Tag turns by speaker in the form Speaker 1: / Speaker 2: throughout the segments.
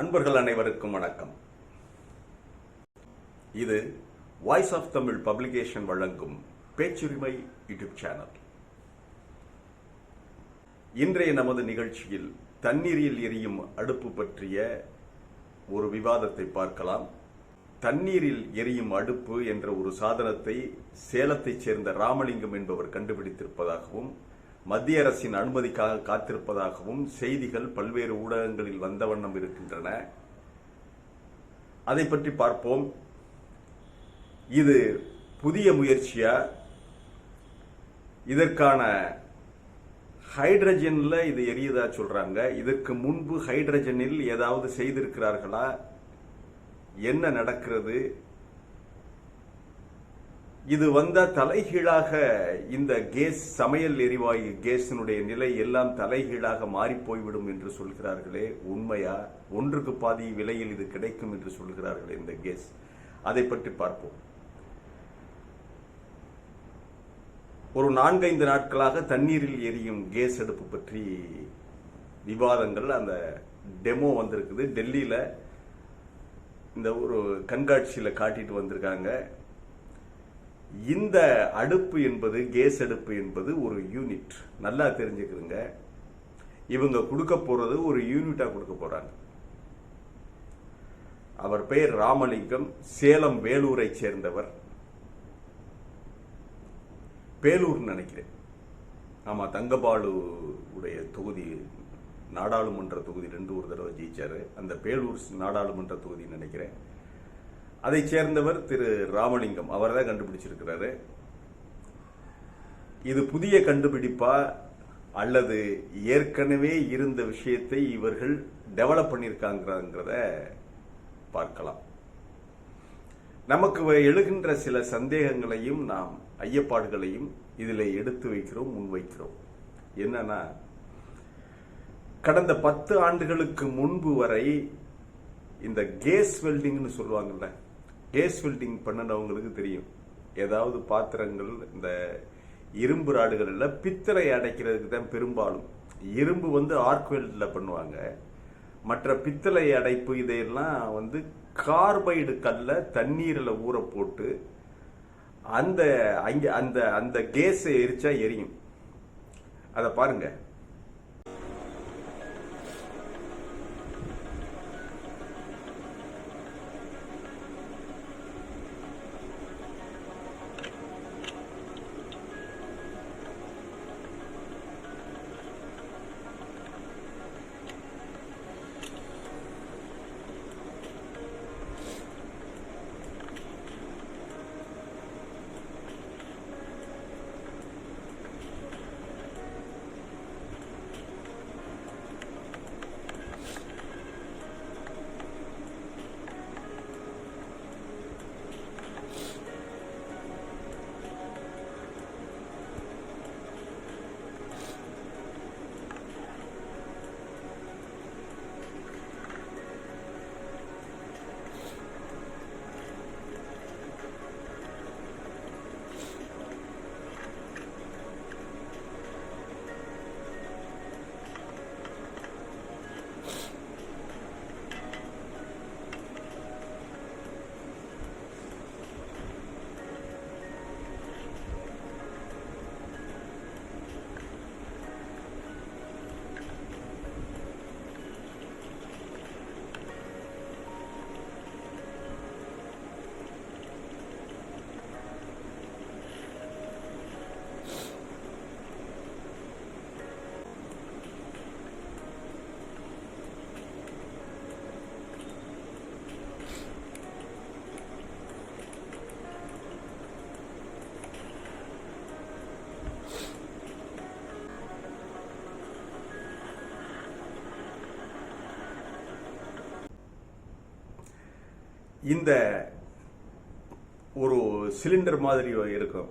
Speaker 1: அன்பர்கள் அனைவருக்கும் வணக்கம். இது வாய்ஸ் ஆஃப் தமிழ் பப்ளிகேஷன் வழங்கும் பேச்சுரிமை யூடியூப் சேனல். இன்றைய நமது நிகழ்ச்சியில் தண்ணீரில் எரியும் அடுப்பு பற்றிய ஒரு விவாதத்தை பார்க்கலாம். தண்ணீரில் எரியும் அடுப்பு என்ற ஒரு சாதனத்தை சேலத்தைச் சேர்ந்த ராமலிங்கம் என்பவர் கண்டுபிடித்திருப்பதாகவும் மத்திய அரசின் அனுமதிக்காக காத்திருப்பதாகவும் செய்திகள் பல்வேறு ஊடகங்களில் வந்த வண்ணம் இருக்கின்றன. அதை பற்றி பார்ப்போம். இது புதிய முயற்சியா? இதற்கான ஹைட்ரஜனில் இது எரியுதா சொல்கிறாங்க இதற்கு முன்பு ஹைட்ரஜனில் ஏதாவது செய்திருக்கிறார்களா? என்ன நடக்கிறது? இது வந்த தலைகீழாக இந்த கேஸ் சமையல் எரிவாயு கேஸினுடைய நிலை எல்லாம் தலைகீழாக மாறி போய்விடும் என்று சொல்கிறார்களே. உண்மையா? ஒன்றுக்கு பாதி விலையில் இது கிடைக்கும் என்று சொல்கிறார்களே இந்த கேஸ். அதை பற்றி பார்ப்போம். ஒரு நான்கைந்து நாட்களாக தண்ணீரில் எரியும் கேஸ் அடுப்பு பற்றி விவாதங்கள். அந்த டெமோ வந்திருக்குது. டெல்லியில் இந்த ஒரு கண்காட்சியில் காட்டிட்டு வந்திருக்காங்க. இந்த அடுப்பு என்பது கேஸ் அடுப்பு என்பது ஒரு யூனிட் நல்லா தெரிஞ்சுக்கிறங்க இவங்க கொடுக்க போறது ஒரு யூனிட்டா கொடுக்க போறாங்க. அவர் பெயர் ராமலிங்கம் சேலம் வேலூரை சேர்ந்தவர். பேலூர் நினைக்கிறேன். ஆமா தங்கபாலு உடைய தொகுதி நாடாளுமன்ற தொகுதி ரெண்டு ஒரு தடவை ஜெயிச்சாரு. அந்த பேலூர் நாடாளுமன்ற தொகுதி நினைக்கிறேன். அதை சேர்ந்தவர் திரு ராமலிங்கம். அவர் தான் கண்டுபிடிச்சிருக்கிறாரு. இது புதிய கண்டுபிடிப்பா அல்லது ஏற்கனவே இருந்த விஷயத்தை இவர்கள் டெவலப் பண்ணியிருக்காங்கிறத பார்க்கலாம். நமக்கு எழுகின்ற சில சந்தேகங்களையும் நாம் ஐயப்பாடுகளையும் இதில் எடுத்து வைக்கிறோம் முன்வைக்கிறோம் என்னன்னா கடந்த பத்து ஆண்டுகளுக்கு முன்பு வரை இந்த கேஸ் வெல்டிங்னு சொல்லுவாங்கல்ல கேஸ் வெல்டிங் பண்ணினவங்களுக்கு தெரியும். ஏதாவது பாத்திரங்கள் இந்த இரும்பு ராடுகளில் பித்தளை அடைக்கிறதுக்கு தான் பெரும்பாலும். இரும்பு வந்து ஆர்க் வெல்டில் பண்ணுவாங்க. மற்ற பித்தளை அடைப்பு இதையெல்லாம் வந்து கார்பைடு கல்ல தண்ணீரில் ஊற போட்டு அந்த அங்கே அந்த அந்த கேஸை எரிச்சா எரியும். அதை பாருங்கள் இந்த ஒரு சிலிண்டர் மாதிரி இருக்கும்.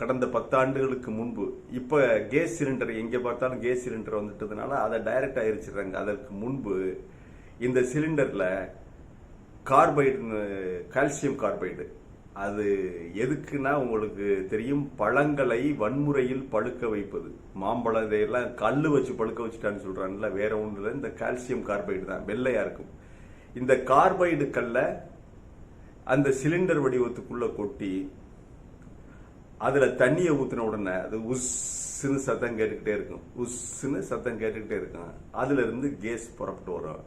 Speaker 1: கடந்த பத்தாண்டுகளுக்கு முன்பு. இப்போ கேஸ் சிலிண்டர் எங்கே பார்த்தாலும் கேஸ் சிலிண்டர் வந்துட்டதுனால அதை டைரக்ட் ஆகிடுச்சிடுறாங்க அதற்கு முன்பு இந்த சிலிண்டரில் கார்பைடுன்னு கால்சியம் கார்பைடு. அது எதுக்குன்னா உங்களுக்கு தெரியும் பழங்களை வன்முறையில் பழுக்க வைப்பது. மாம்பழம் இதையெல்லாம் கல் வச்சு பழுக்க வச்சுட்டான்னு சொல்கிறாங்கல்ல வேற ஒன்றும் இல்லை இந்த கால்சியம் கார்பைடு தான் வெள்ளையாக இருக்கும். இந்த கார்பைடு கல்லை அந்த சிலிண்டர் வடிவத்துக்குள்ள கொட்டி அதுல தண்ணியை ஊத்தின உடனே அது உஸ்ன்னு சத்தம் கேட்டுக்கிட்டே இருக்கும். உஸ்ன்னு சத்தம் கேட்டுக்கிட்டே இருக்கும். அதுல இருந்து கேஸ் புறப்பட்டு வரும்.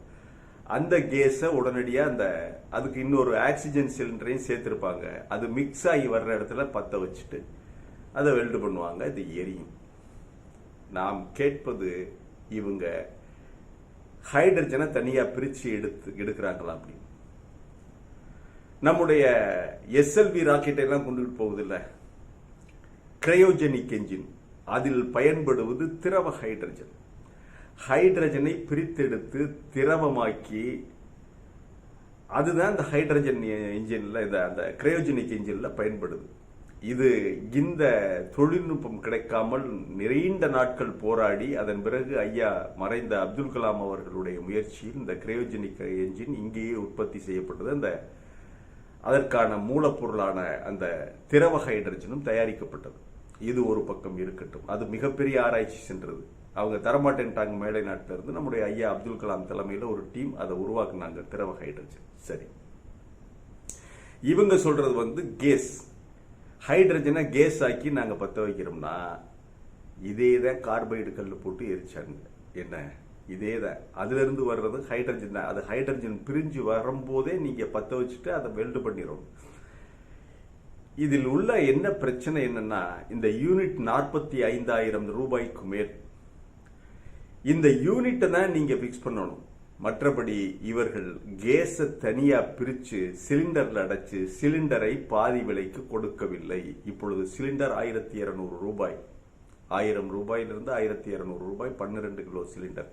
Speaker 1: அந்த கேஸை உடனடியாக அந்த அதுக்கு இன்னொரு ஆக்சிஜன் சிலிண்டரையும் சேர்த்துருப்பாங்க. அது மிக்ஸ் ஆகி வர்ற இடத்துல பற்ற வச்சுட்டு அதை வெல்டு பண்ணுவாங்க. இது எரியும். நாம் கேட்பது இவங்க ஹைட்ரஜனை தனியாக பிரித்து எடுத்து எடுக்கிறாங்களா அப்படின்னு நம்முடைய எஸ்எல்வி ராக்கெட்டை எல்லாம் கொண்டு போகுதில்ல கிரையோஜெனிக் என்ஜின் அதில் பயன்படுவது திரவ ஹைட்ரஜன் ஹைட்ரஜனை பிரித்தெடுத்து திரவமாக்கி அதுதான் இந்த ஹைட்ரஜன் இன்ஜின்ல இந்த அந்த கிரையோஜெனிக் என்ஜினில் பயன்படுது. இது இந்த தொழில்நுட்பம் கிடைக்காமல் நிறைந்த நாட்கள் போராடி அதன் பிறகு ஐயா மறைந்த அப்துல் கலாம் அவர்களுடைய முயற்சியில் இந்த கிரையோஜெனிக் என்ஜின் இங்கேயே உற்பத்தி செய்யப்பட்டது. அந்த அதற்கான மூலப்பொருளான அந்த திரவ ஹைட்ரஜனும் தயாரிக்கப்பட்டது. இது ஒரு பக்கம் இருக்கட்டும். அது மிகப்பெரிய ஆராய்ச்சி சென்றது. அவங்க தரமாட்டேன்ட்டாங்க மேலை நாட்டிலிருந்து நம்முடைய ஐயா அப்துல் கலாம் தலைமையில் ஒரு டீம் அதை உருவாக்குனாங்க திரவ ஹைட்ரஜன். சரி. இவங்க சொல்றது வந்து கேஸ். ஹைட்ரஜனை கேஸ் ஆக்கி நாங்க பத்த வைக்கிறோம்னா இதே தான் கார்பைடு கல் போட்டு எரிச்சாங்க. என்ன? இதே தான் அதுலேருந்து வர்றது ஹைட்ரஜன் தான். அது ஹைட்ரஜன் பிரிஞ்சு வரும்போதே நீங்கள் பற்ற வச்சுட்டு அதை வெல்டு பண்ணிடும் இதில் உள்ள என்ன பிரச்சனை என்னன்னா இந்த யூனிட் நாற்பத்தி ஐந்தாயிரம் ரூபாய்க்கு மேல். இந்த யூனிட்டை தான் நீங்கள் ஃபிக்ஸ் பண்ணணும். மற்றபடி இவர்கள் கேஸை தனியா பிரிச்சு சிலிண்டர்ல அடைச்சு சிலிண்டரை பாதி விலைக்கு கொடுக்கவில்லை. இப்பொழுது சிலிண்டர் ஆயிரத்தி இருநூறு ரூபாய். ஆயிரம் ரூபாயிலிருந்து ஆயிரத்தி இருநூறு ரூபாய் பன்னிரெண்டு கிலோ சிலிண்டர்.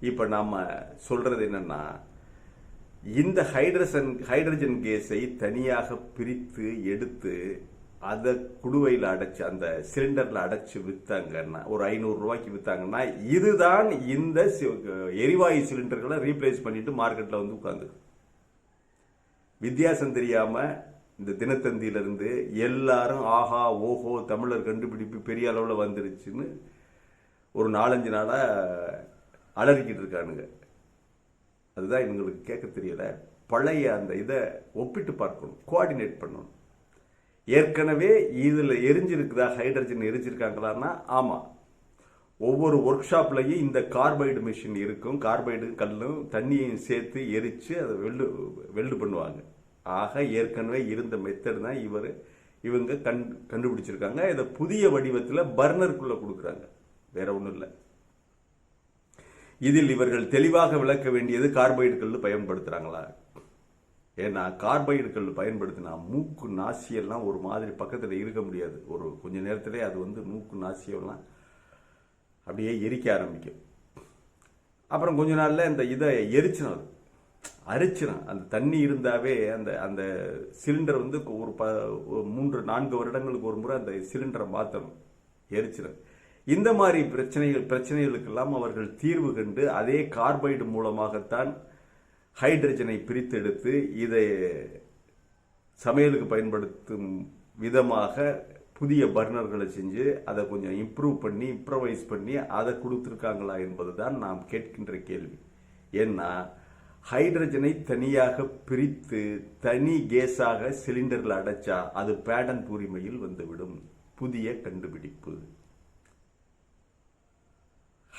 Speaker 1: இப்ப நாம சொல்றது என்னன்னா இந்த ஹைட்ரஜன் ஹைட்ரஜன் கேஸை தனியாக பிரித்து எடுத்து அதை குடுவையில் அடைச்சு அந்த சிலிண்டரில் அடைச்சி விற்றாங்கன்னா ஒரு ஐநூறு ரூபாய்க்கு இதுதான் இந்த எரிவாயு சிலிண்டர்களை ரீப்ளேஸ் பண்ணிட்டு மார்க்கெட்டில் வந்து உட்காந்து வித்தியாசம் தெரியாமல் இந்த தினத்தந்தியிலிருந்து எல்லாரும் ஆஹா ஓஹோ தமிழர் கண்டுபிடிப்பு பெரிய அளவில் வந்துருச்சுன்னு ஒரு நாலஞ்சு நாளாக அலறிக்கிட்டு இருக்கானுங்க. அதுதான் இவங்களுக்கு கேட்க தெரியல. பழைய அந்த இதை ஒப்பிட்டு பார்க்கணும் கோஆர்டினேட் பண்ணணும். ஏற்கனவே இதில் எரிஞ்சிருக்குதா ஹைட்ரஜன் எரிஞ்சிருக்காங்களான்னா ஆமாம் ஒவ்வொரு ஒர்க் ஷாப்லையும் இந்த கார்பைடு மிஷின் இருக்கும். கார்பைடு கல்லும் தண்ணியையும் சேர்த்து எரித்து அதை வெல்டு வெல்டு பண்ணுவாங்க. ஆக ஏற்கனவே இருந்த மெத்தட் தான் இவர் இவங்க கண் கண்டுபிடிச்சிருக்காங்க. இதை புதிய வடிவத்தில் பர்னருக்குள்ளே கொடுக்குறாங்க. வேற ஒன்றும் இல்லை. இதில் இவர்கள் தெளிவாக விளக்க வேண்டியது கார்பைடுகள் பயன்படுத்துகிறாங்களா ஏன்னா கார்பைடுகள் பயன்படுத்தினா மூக்கு நாசியெல்லாம் ஒரு மாதிரி பக்கத்தில் இருக்க முடியாது. ஒரு கொஞ்ச நேரத்திலே அது வந்து மூக்கு நாசியெல்லாம் அப்படியே எரிக்க ஆரம்பிக்கும். அப்புறம் கொஞ்ச நாளில் இந்த இதை எரிச்சிடும் அது அரிச்சிடும் அந்த தண்ணி இருந்தாவே அந்த அந்த சிலிண்டர் வந்து ஒரு ப மூன்று நான்கு வருடங்களுக்கு ஒரு முறை அந்த சிலிண்டரை மாற்றணும் எரிச்சிடும் இந்த மாதிரி பிரச்சனைகள் பிரச்சனைகளுக்கெல்லாம் அவர்கள் தீர்வு கண்டு அதே கார்பைடு மூலமாகத்தான் ஹைட்ரஜனை பிரித்தெடுத்து இதை சமையலுக்கு பயன்படுத்தும் விதமாக புதிய பர்னர்களை செஞ்சு அதை கொஞ்சம் இம்ப்ரூவ் பண்ணி இம்ப்ரவைஸ் பண்ணி அதை கொடுத்துருக்காங்களா என்பதுதான் நாம் கேட்கின்ற கேள்வி. ஏன்னா ஹைட்ரஜனை தனியாக பிரித்து தனி கேஸாக சிலிண்டரில் அடைச்சா அது பேடன் உரிமையில் வந்துவிடும். புதிய கண்டுபிடிப்பு.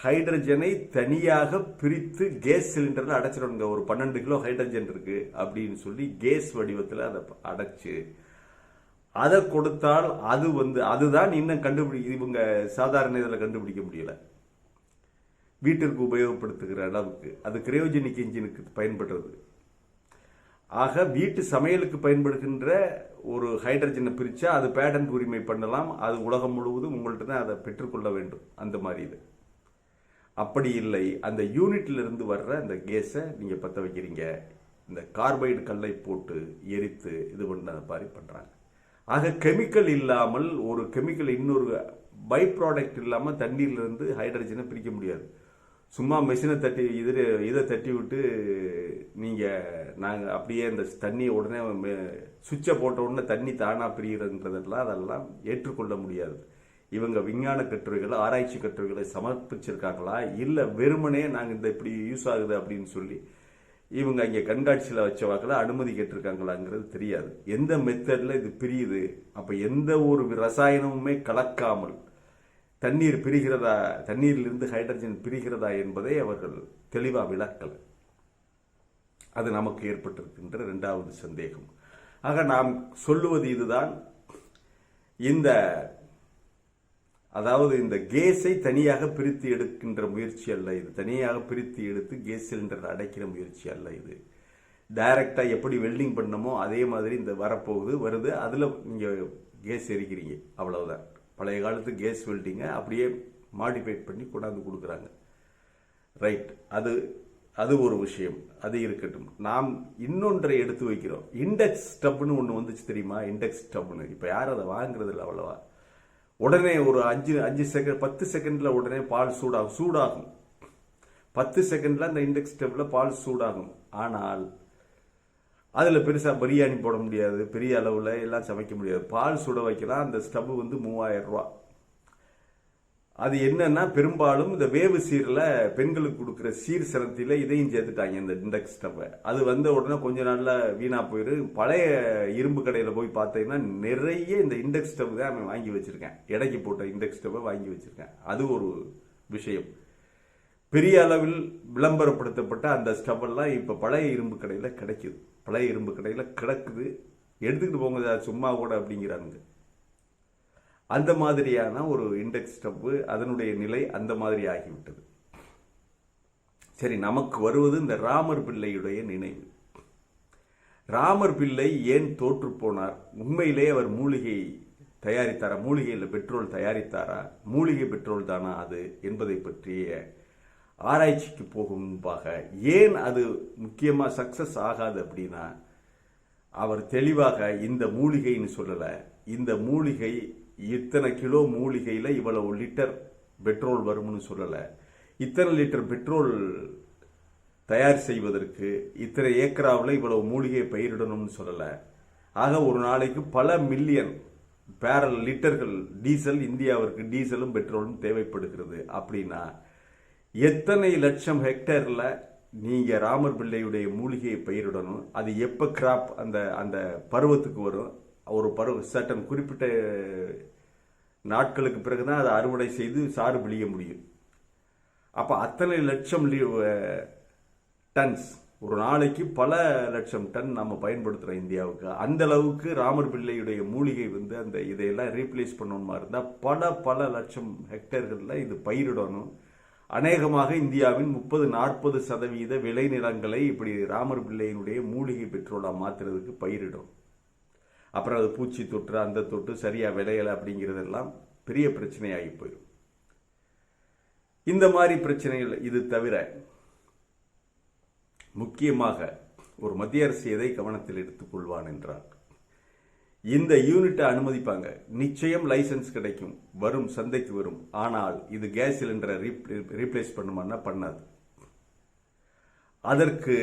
Speaker 1: ஹைட்ரஜனை தனியாக பிரித்து கேஸ் சிலிண்டரில் அடைச்சிடணுங்க. ஒரு பன்னெண்டு கிலோ ஹைட்ரஜன் இருக்கு அப்படின்னு சொல்லி கேஸ் வடிவத்தில் அதை அடைச்சு அதை கொடுத்தால் அது வந்து அதுதான் இன்னும் கண்டுபிடி இவங்க சாதாரண இதில் கண்டுபிடிக்க முடியல. வீட்டிற்கு உபயோகப்படுத்துகிற அளவுக்கு அது கிரையோஜெனிக் இன்ஜினுக்கு பயன்படுறது. ஆக வீட்டு சமையலுக்கு பயன்படுகின்ற ஒரு ஹைட்ரஜனை பிரித்தா அது பேட்டன்ட் உரிமை பண்ணலாம். அது உலகம் முழுவதும் உங்கள்கிட்ட தான் அதை பெற்றுக்கொள்ள வேண்டும். அந்த மாதிரி இது. அப்படி இல்லை. அந்த யூனிட்லேருந்து வர்ற அந்த கேஸை நீங்கள் பற்ற வைக்கிறீங்க. இந்த கார்பைடு கல்லை போட்டு எரித்து இது பண்ண மாதிரி பண்ணுறாங்க ஆக கெமிக்கல் இல்லாமல் ஒரு கெமிக்கல் இன்னொரு பை ப்ராடக்ட் இல்லாமல் தண்ணீர்ல ஹைட்ரஜனை பிரிக்க முடியாது. சும்மா மிஷினை தட்டி இதில் இதை தட்டி விட்டு நீங்கள் நாங்கள் அப்படியே இந்த தண்ணியை உடனே சுவிட்சை போட்ட உடனே தண்ணி தானாக பிரிகிறதுன்றதெல்லாம் அதெல்லாம் ஏற்றுக்கொள்ள முடியாது. இவங்க விஞ்ஞான கட்டுரைகளை ஆராய்ச்சி கட்டுரைகளை சமர்ப்பிச்சிருக்காங்களா? இல்லை வெறுமனே நாங்கள் இந்த இப்படி யூஸ் ஆகுது அப்படின்னு சொல்லி இவங்க இங்கே கண்காட்சியில் வச்ச வாக்கில் அனுமதி கேட்டிருக்காங்களாங்கிறது தெரியாது. எந்த மெத்தடில் இது பிரியுது? அப்போ எந்த ஒரு ரசாயனமுமே கலக்காமல் தண்ணீர் பிரிகிறதா தண்ணீரிலிருந்து ஹைட்ரஜன் பிரிகிறதா என்பதை அவர்கள் தெளிவாக விளக்கலை. அது நமக்கு ஏற்பட்டிருக்கின்ற ரெண்டாவது சந்தேகம். ஆக நாம் சொல்லுவது இதுதான். இந்த அதாவது இந்த கேஸை தனியாக பிரித்து எடுக்கின்ற முயற்சி அல்ல இது. தனியாக பிரித்து எடுத்து கேஸ் சிலிண்டர் அடைக்கிற முயற்சி அல்ல இது. டைரக்டாக எப்படி வெல்டிங் பண்ணமோ அதே மாதிரி இந்த வரப்போகுது வருது. அதில் நீங்கள் கேஸ் எரிக்கிறீங்க. அவ்வளவுதான். பழைய காலத்து கேஸ் வெல்டிங்கை அப்படியே மாடிஃபைட் பண்ணி கொண்டாந்து கொடுக்குறாங்க. ரைட் அது அது ஒரு விஷயம். அது இருக்கட்டும். நாம் இன்னொன்றை எடுத்து வைக்கிறோம். இண்டெக்ஸ் ஸ்டப்னு ஒன்று வந்துச்சு தெரியுமா? இண்டெக்ஸ் ஸ்டப்னு இப்போ யாரும் அதை வாங்குறது இல்லை அவ்வளவா? உடனே ஒரு அஞ்சு அஞ்சு செகண்ட் பத்து செகண்டில் உடனே பால் சூடாகும். சூடாகும். பத்து செகண்டில் அந்த இண்டெக்ஸ் ஸ்டெப்பில் பால் சூடாகும். ஆனால் அதில் பெருசாக பிரியாணி போட முடியாது. பெரிய அளவில் எல்லாம் சமைக்க முடியாது. பால் சுட வைக்கலாம். அந்த ஸ்டவ் வந்து மூவாயிரம் ரூபா. அது என்னன்னா பெரும்பாலும் இந்த வேவு சீரில் பெண்களுக்கு கொடுக்குற சீர் சிரத்தியில் இதையும் சேர்த்துட்டாங்க இந்த இண்டெக்ஸ் ஸ்டவ்வை அது வந்த உடனே கொஞ்ச நாளில் வீணாக போயிடு பழைய இரும்பு கடையில் போய் பார்த்தீங்கன்னா நிறைய இந்த இண்டெக்ஸ் ஸ்டவ் தான் அவன் வாங்கி வச்சுருக்கேன். இடைக்கு போட்ட இண்டெக்ஸ் ஸ்டவ்வை வாங்கி வச்சுருக்கேன். அது ஒரு விஷயம். பெரிய அளவில் விளம்பரப்படுத்தப்பட்ட அந்த ஸ்டவ் எல்லாம் பழைய இரும்பு கடையில் கிடைக்குது. பழைய இரும்பு கடையில் கிடக்குது. எடுத்துக்கிட்டு போங்க சும்மா கூட அப்படிங்கிறாங்க அந்த மாதிரியான ஒரு இண்டெக்ஸ் ஸ்டெப்பு அதனுடைய நிலை அந்த மாதிரி ஆகிவிட்டது. சரி நமக்கு வருவது இந்த ராமர் பிள்ளையுடைய நினைவு. ராமர் பிள்ளை ஏன் தோற்று போனார்? உண்மையிலே அவர் மூலிகை தயாரித்தாரா? மூலிகையில் பெட்ரோல் தயாரித்தாரா? மூலிகை பெட்ரோல் தானா அது என்பதை பற்றிய ஆராய்ச்சிக்கு போகும் முன்பாக ஏன் அது முக்கியமாக சக்சஸ் ஆகாது அப்படின்னா அவர் தெளிவாக இந்த மூலிகைன்னு சொல்லலை இந்த மூலிகை இத்தனை கிலோ மூலிகையில் இவ்வளவு லிட்டர் பெட்ரோல் வரும்னு சொல்லலை. இத்தனை லிட்டர் பெட்ரோல் தயார் செய்வதற்கு இத்தனை ஏக்கராவில் இவ்வளவு மூலிகையை பயிரிடணும்னு சொல்லலை. ஆக ஒரு நாளைக்கு பல மில்லியன் பேரல் லிட்டர்கள் டீசல் இந்தியாவிற்கு டீசலும் பெட்ரோலும் தேவைப்படுகிறது. அப்படின்னா எத்தனை லட்சம் ஹெக்டேரில் நீங்கள் ராமர் பிள்ளையுடைய மூலிகையை பயிரிடணும்? அது எப்போ கிராப் அந்த அந்த பருவத்துக்கு வரும்? ஒரு பருவ சட்டன் குறிப்பிட்ட நாட்களுக்கு பிறகுதான் அதை அறுவடை செய்து சாறு விழிய முடியும். அப்போ அத்தனை லட்சம் டன்ஸ் ஒரு நாளைக்கு பல லட்சம் டன் நம்ம பயன்படுத்துகிறோம் இந்தியாவுக்கு. அந்த அளவுக்கு ராமர் பிள்ளையுடைய மூலிகை வந்து அந்த இதையெல்லாம் ரீப்ளேஸ் பண்ணணுமா இருந்தால் பல பல லட்சம் ஹெக்டேர்களில் இது பயிரிடணும். அநேகமாக இந்தியாவின் முப்பது நாற்பது சதவீத விளைநிலங்களை இப்படி ராமர் பிள்ளையினுடைய மூலிகை பெட்ரோலாக மாற்றுறதுக்கு பயிரிடும். அப்புறம் அது பூச்சி தொற்று அந்த தொற்று சரியாக விளையலை அப்படிங்கிறதெல்லாம் பெரிய பிரச்சனையாகி போயிடும். இந்த மாதிரி பிரச்சனைகள் இது தவிர முக்கியமாக ஒரு மத்திய அரசு எதை கவனத்தில் எடுத்துக்கொள்வான் என்றால் இந்த யூனிட்டை அனுமதிப்பாங்க. நிச்சயம் லைசன்ஸ் கிடைக்கும் வரும் சந்தைக்கு வரும். ஆனால் இது கேஸ் சிலிண்டரை ரீப்ளேஸ் பண்ணுமான்னா பண்ணாது. அதற்கு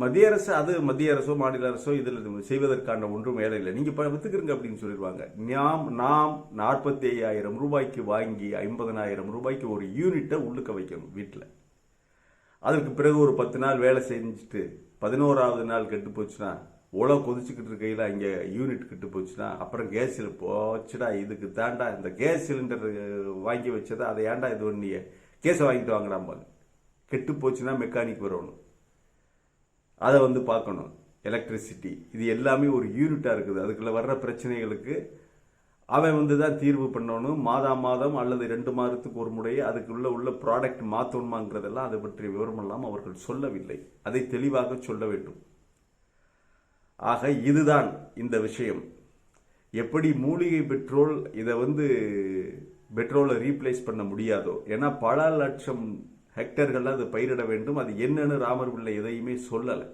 Speaker 1: மத்திய அரசு அது மத்திய அரசோ மாநில அரசோ இதில் செய்வதற்கான ஒன்றும் வேலை இல்லை. நீங்கள் வித்துக்கிறங்க அப்படின்னு சொல்லிடுவாங்க. நாம் நாம் நாற்பத்தி ஐயாயிரம் ரூபாய்க்கு வாங்கி ஐம்பதனாயிரம் ரூபாய்க்கு ஒரு யூனிட்டை உள்ளுக்க வைக்கணும் வீட்டில். அதற்கு பிறகு ஒரு பத்து நாள் வேலை செஞ்சுட்டு பதினோராவது நாள் கெட்டு போச்சுன்னா உழவு கொதிச்சுக்கிட்டு இருக்கையில் அங்கே யூனிட் கெட்டு போச்சுன்னா அப்புறம் கேஸ் போச்சுடா இதுக்கு தாண்டா இந்த கேஸ் சிலிண்டர் வாங்கி வச்சதை அதை ஏன்டா இது பண்ணிய கேஸை வாங்கிட்டு வாங்கினாம்பாங்க கெட்டு போச்சுன்னா மெக்கானிக் வரணும். அதை வந்து பார்க்கணும். எலக்ட்ரிசிட்டி இது எல்லாமே ஒரு யூனிட்டாக இருக்குது. அதுக்குள்ளே வர்ற பிரச்சனைகளுக்கு அவன் வந்து தான் தீர்வு பண்ணணும். மாதா மாதம் அல்லது ரெண்டு மாதத்துக்கு ஒரு முறையே அதுக்குள்ளே உள்ள ப்ராடக்ட் மாற்றணுமாங்கிறதெல்லாம் அதை பற்றிய விவரமெல்லாம் அவர்கள் சொல்லவில்லை. அதை தெளிவாக சொல்ல வேண்டும். ஆக இதுதான் இந்த விஷயம். எப்படி மூலிகை பெட்ரோல் இதை வந்து பெட்ரோலை ரீப்ளேஸ் பண்ண முடியாதோ? ஏன்னா பல லட்சம் ஹெக்டர்கள் அது பயிரிட வேண்டும். அது என்னன்னு ராமர் பிள்ளை எதையுமே சொல்லலை.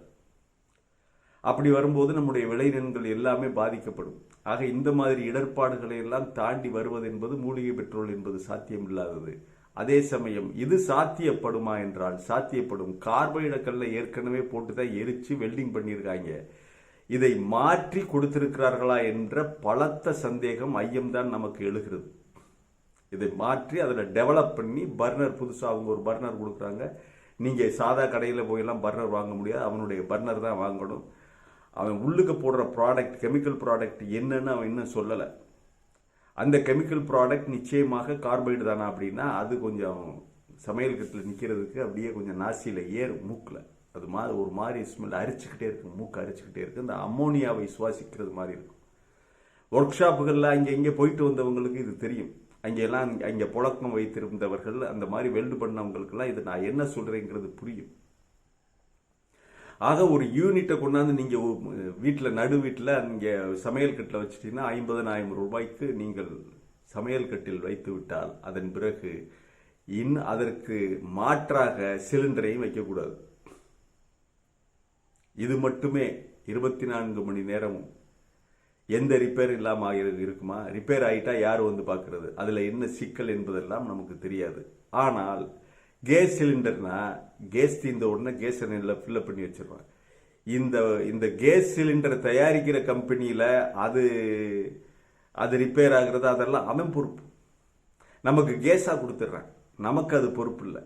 Speaker 1: அப்படி வரும்போது நம்முடைய விளைநிலங்கள் எல்லாமே பாதிக்கப்படும். ஆக இந்த மாதிரி இடர்பாடுகளை எல்லாம் தாண்டி வருவது என்பது மூலிகை பெட்ரோல் என்பது சாத்தியமில்லாதது. அதே சமயம் இது சாத்தியப்படுமா என்றால் சாத்தியப்படும். கார்பைட ஏற்கனவே போட்டு தான் எரிச்சு வெல்டிங் பண்ணியிருக்காங்க. இதை மாற்றி கொடுத்திருக்கிறார்களா என்ற பலத்த சந்தேகம் ஐயம்தான் நமக்கு எழுகிறது. இதை மாற்றி அதில் டெவலப் பண்ணி பர்னர் புதுசாக அவங்க ஒரு பர்னர் கொடுக்குறாங்க. நீங்கள் சாதா கடையில் போயெல்லாம் பர்னர் வாங்க முடியாது. அவனுடைய பர்னர் தான் வாங்கணும். அவன் உள்ளுக்கு போடுற ப்ராடக்ட் கெமிக்கல் ப்ராடக்ட் என்னன்னு அவன் இன்னும் சொல்லலை. அந்த கெமிக்கல் ப்ராடக்ட் நிச்சயமாக கார்பைடு தானா அப்படின்னா அது கொஞ்சம் சமையல் கட்டில் நிற்கிறதுக்கு அப்படியே கொஞ்சம் நாசியில் ஏறும் மூக்கில். அது மாதிரி ஒரு மாதிரி ஸ்மெல் அரிச்சுக்கிட்டே இருக்கும் மூக்கு அரிச்சுக்கிட்டே இருக்கு. இந்த அம்மோனியாவை சுவாசிக்கிறது மாதிரி இருக்கும். ஒர்க் ஷாப்புகளில் அங்கே இங்கே போயிட்டு வந்தவங்களுக்கு இது தெரியும். அங்கெல்லாம் அங்கே புழக்கம் வைத்திருந்தவர்கள் அந்த மாதிரி வெல்டு பண்ணவங்களுக்கெல்லாம் இது நான் என்ன சொல்கிறேங்கிறது புரியும். ஆக ஒரு யூனிட்டை கொண்டாந்து நீங்கள் வீட்டில் நடு வீட்டில் அங்கே சமையல் கட்டில் வச்சுட்டீங்கன்னா ஐம்பதனாயிரம் ரூபாய்க்கு நீங்கள் சமையல் கட்டில் வைத்து விட்டால் அதன் பிறகு இன் அதற்கு மாற்றாக சிலிண்டரையும் வைக்கக்கூடாது. இது மட்டுமே இருபத்தி நான்கு மணி நேரமும். எந்த ரிப்பேர் இல்லாமல் ஆகிறது இருக்குமா? ரிப்பேர் ஆகிட்டா யார் வந்து பார்க்கறது? அதில் என்ன சிக்கல் என்பதெல்லாம் நமக்கு தெரியாது. ஆனால் கேஸ் சிலிண்டர்னா கேஸ் தீர்ந்த உடனே கேஸ் சிலிண்டரில் ஃபில்லப் பண்ணி வச்சிருவாங்க. இந்த இந்த கேஸ் சிலிண்டர் தயாரிக்கிற கம்பெனியில் அது அது ரிப்பேர் ஆகிறது அதெல்லாம் அவன் பொறுப்பு. நமக்கு கேஸாக கொடுத்துட்றான் நமக்கு அது பொறுப்பு இல்லை.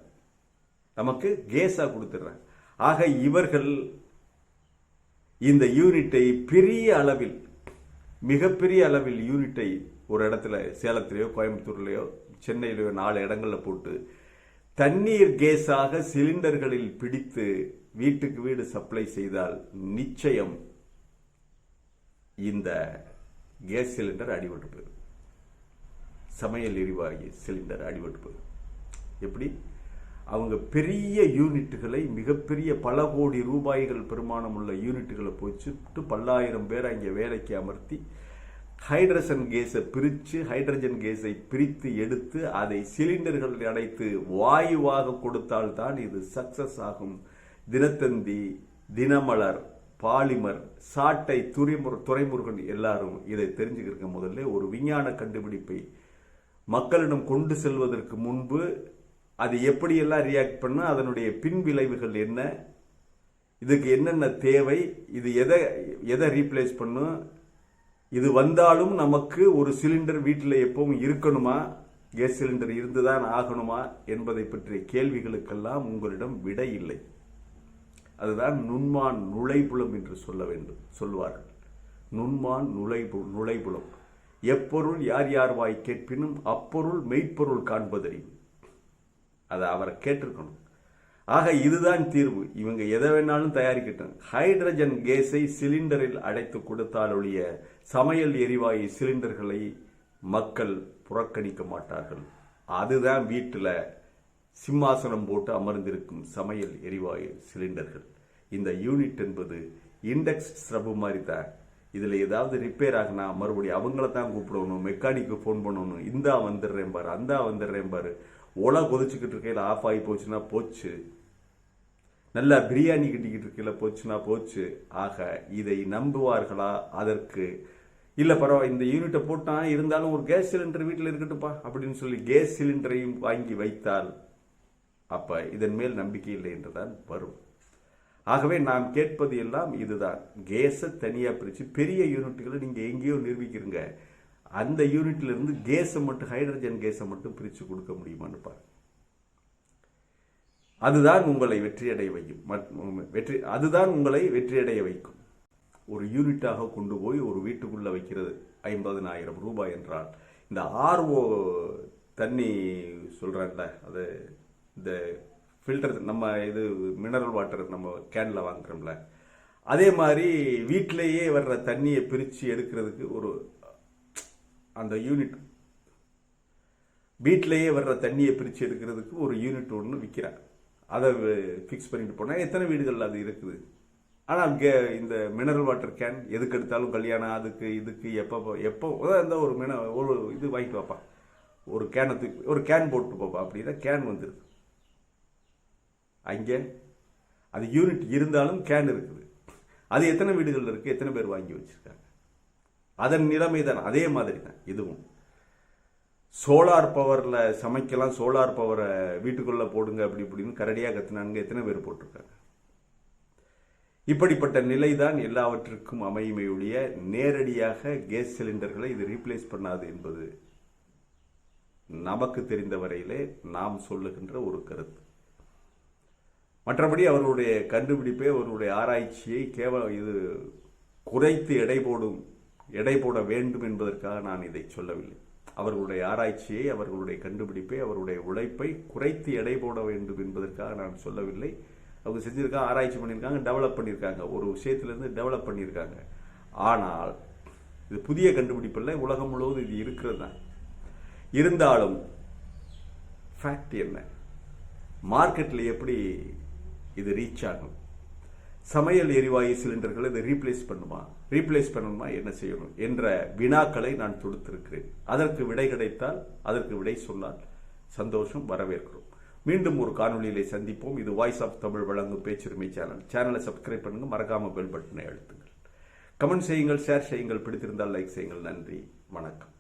Speaker 1: நமக்கு கேஸாக கொடுத்துட்றான் ஆக இவர்கள் இந்த யூனிட்டை பெரிய அளவில் மிகப்பெரிய அளவில் யூனிட்டை ஒரு இடத்துல சேலத்திலேயோ கோயம்புத்தூர்லேயோ சென்னையிலேயோ நாலு இடங்களில் போட்டு தண்ணீர் கேஸாக சிலிண்டர்களில் பிடித்து வீட்டுக்கு வீடு சப்ளை செய்தால் நிச்சயம் இந்த கேஸ் சிலிண்டர் அடிபட்டு போயிடும். சமையல் எரிவாயு சிலிண்டர் அடிபட்டு போயிடும். எப்படி? அவங்க பெரிய யூனிட்டுகளை மிகப்பெரிய பல கோடி ரூபாய்கள் பெருமானம் உள்ள யூனிட்டுகளை போச்சுட்டு பல்லாயிரம் பேரை அங்கே வேலைக்கு அமர்த்தி ஹைட்ரஜன் கேஸை பிரித்து ஹைட்ரஜன் கேஸை பிரித்து எடுத்து அதை சிலிண்டர்களில் அடைத்து வாயுவாக கொடுத்தால்தான் இது சக்சஸ் ஆகும். தினத்தந்தி தினமலர் பாலிமர் சாட்டை துறைமுரு துறைமுருகன் எல்லாரும் இதை தெரிஞ்சுக்கிறக்க முதல்ல ஒரு விஞ்ஞான கண்டுபிடிப்பை மக்களிடம் கொண்டு செல்வதற்கு முன்பு அது எப்படியெல்லாம் ரியாக்ட் பண்ணும் அதனுடைய பின் விளைவுகள் என்ன? இதுக்கு என்னென்ன தேவை? இது எதை எதை ரீப்ளேஸ் பண்ணும்? இது வந்தாலும் நமக்கு ஒரு சிலிண்டர் வீட்டில் எப்பவும் இருக்கணுமா? கேஸ் சிலிண்டர் இருந்துதான் ஆகணுமா? என்பதை பற்றிய கேள்விகளுக்கெல்லாம் உங்களிடம் விடை இல்லை. அதுதான் நுண்மான் நுழைபுலம் என்று சொல்ல வேண்டும் சொல்வார்கள். நுண்மான் நுழைபு நுழைபுலம். எப்பொருள் யார் யார் வாய் கேட்பினும் அப்பொருள் மெய்ப்பொருள் காண்பதறியும் அதை அவரை கேட்டிருக்கணும். ஆக இதுதான் தீர்வு. இவங்க எதை வேணாலும் தயாரிக்கட்டும். ஹைட்ரஜன் கேஸை சிலிண்டரில் அடைத்து கொடுத்தாலொழிய சமையல் எரிவாயு சிலிண்டர்களை மக்கள் புறக்கணிக்க மாட்டார்கள். அதுதான் வீட்டில் சிம்மாசனம் போட்டு அமர்ந்திருக்கும் சமையல் எரிவாயு சிலிண்டர்கள். இந்த யூனிட் என்பது இண்டெக்ஸ் ஸ்ரபு மாதிரி தான் இதில் ஏதாவது ரிப்பேர் ஆகினா மறுபடியும் அவங்கள தான் கூப்பிடணும் மெக்கானிக்கு ஃபோன் பண்ணணும். இந்தா வந்துடுறேன் பாரு அந்தா வந்துடுறேன் பாரு. ஓலா கொதிச்சுக்கிட்டு இருக்கையில் ஆஃப் ஆகி போச்சுன்னா போச்சு. நல்லா பிரியாணி கட்டிக்கிட்டு இருக்கையில் போச்சுன்னா போச்சு. ஆக இதை நம்புவார்களா? அதற்கு இல்லை பரவாயில்ல இந்த யூனிட்டை போட்டான் இருந்தாலும் ஒரு கேஸ் சிலிண்டர் வீட்டில் இருக்கட்டும்ப்பா அப்படின்னு சொல்லி கேஸ் சிலிண்டரையும் வாங்கி வைத்தால் அப்போ இதன் மேல் நம்பிக்கை இல்லை என்றுதான் வரும். ஆகவே நாம் கேட்பது எல்லாம் இதுதான். கேஸை தனியாக பிரித்து பெரிய யூனிட்டுகளை நீங்கள் எங்கேயோ நிரூபிக்கிறீங்க. அந்த யூனிட்ல இருந்து கேஸை மட்டும் ஹைட்ரஜன் கேஸை மட்டும் பிரித்து கொடுக்க முடியுமான்னு பாருங்க. அதுதான் உங்களை வெற்றியடைய வைக்கும். மட்- வெற்றி அதுதான் உங்களை வெற்றியடைய வைக்கும். ஒரு யூனிட்டாக கொண்டு போய் ஒரு வீட்டுக்குள்ள வைக்கிறது ஐம்பதனாயிரம் ரூபாய் என்றால் இந்த ஆர்ஓ தண்ணி சொல்கிறாங்கள அது இந்த ஃபில்டர் நம்ம இது மினரல் வாட்டர் நம்ம கேனில் வாங்குறோம்ல அதே மாதிரி வீட்டிலேயே வர்ற தண்ணியை பிரித்து எடுக்கிறதுக்கு ஒரு அந்த யூனிட் வீட்டிலேயே வர்ற தண்ணியை பிரித்து எடுக்கிறதுக்கு ஒரு யூனிட் ஒன்று விற்கிறார் அதை ஃபிக்ஸ் பண்ணிட்டு போனால் எத்தனை வீடுகளில் அது இருக்குது? ஆனால் கே இந்த மினரல் வாட்டர் கேன் எதுக்கு எடுத்தாலும் கல்யாணம் அதுக்கு இதுக்கு எப்போ எப்போ இந்த ஒரு மின ஒரு இது வாங்கிட்டு வாப்பா. ஒரு கேனை தூக்கி ஒரு கேன் போட்டு போப்பா. அப்படின்னா கேன் வந்துடுது அங்கே அது யூனிட் இருந்தாலும் கேன் இருக்குது. அது எத்தனை வீடுகளில் இருக்குது எத்தனை பேர் வாங்கி வச்சிருக்காங்க? அதன் நிலைமை தான் அதே மாதிரி தான் இதுவும். சோலார் பவரில் சமைக்கலாம் சோலார் பவரை வீட்டுக்குள்ளே போடுங்க அப்படி இப்படின்னு கரடியாக கத்துனானுங்க எத்தனை பேர் போட்டிருக்காங்க. இப்படிப்பட்ட நிலைதான் எல்லாவற்றிற்கும் அமையுமே நேரடியாக கேஸ் சிலிண்டர்களை இது ரீப்ளேஸ் பண்ணாது என்பது நமக்கு தெரிந்த வரையிலே நாம் சொல்லுகின்ற ஒரு கருத்து. மற்றபடி அவர்களுடைய கண்டுபிடிப்பை அவர்களுடைய ஆராய்ச்சியை கேவலம் இது குறைத்து எடை போடும் எடை போட வேண்டும் என்பதற்காக நான் இதை சொல்லவில்லை. அவர்களுடைய ஆராய்ச்சியை அவர்களுடைய கண்டுபிடிப்பை அவருடைய உழைப்பை குறைத்து எடை போட வேண்டும் என்பதற்காக நான் சொல்லவில்லை. அவங்க செஞ்சிருக்காங்க ஆராய்ச்சி பண்ணியிருக்காங்க டெவலப் பண்ணியிருக்காங்க. ஒரு விஷயத்திலிருந்து டெவலப் பண்ணியிருக்காங்க. ஆனால் இது புதிய கண்டுபிடிப்பு இல்லை உலகம் முழுவதும் இது இருக்கிறது தான். இருந்தாலும் ஃபேக்ட் என்ன? மார்க்கெட்டில் எப்படி இது ரீச் ஆகும்? சமையல் எரிவாயு சிலிண்டர்களை இதை ரீப்ளேஸ் பண்ணுமா? ரீப்ளேஸ் பண்ணணுமா? என்ன செய்யணும்? என்ற வினாக்களை நான் தொடுத்திருக்கிறேன். அதற்கு விடை கிடைத்தால் அதற்கு விடை சொன்னால் சந்தோஷம் வரவேற்கிறோம். மீண்டும் ஒரு காணொலியிலே சந்திப்போம். இது வாய்ஸ் ஆஃப் தமிழ் வழங்கும் பேச்சுரிமை சேனல் சேனலை சப்ஸ்கிரைப் பண்ணுங்க. மறக்காம பெல் பட்டனை அழுத்துங்கள். கமெண்ட் செய்யுங்கள் ஷேர் செய்யுங்கள். பிடித்திருந்தால் லைக் செய்யுங்கள். நன்றி. வணக்கம்.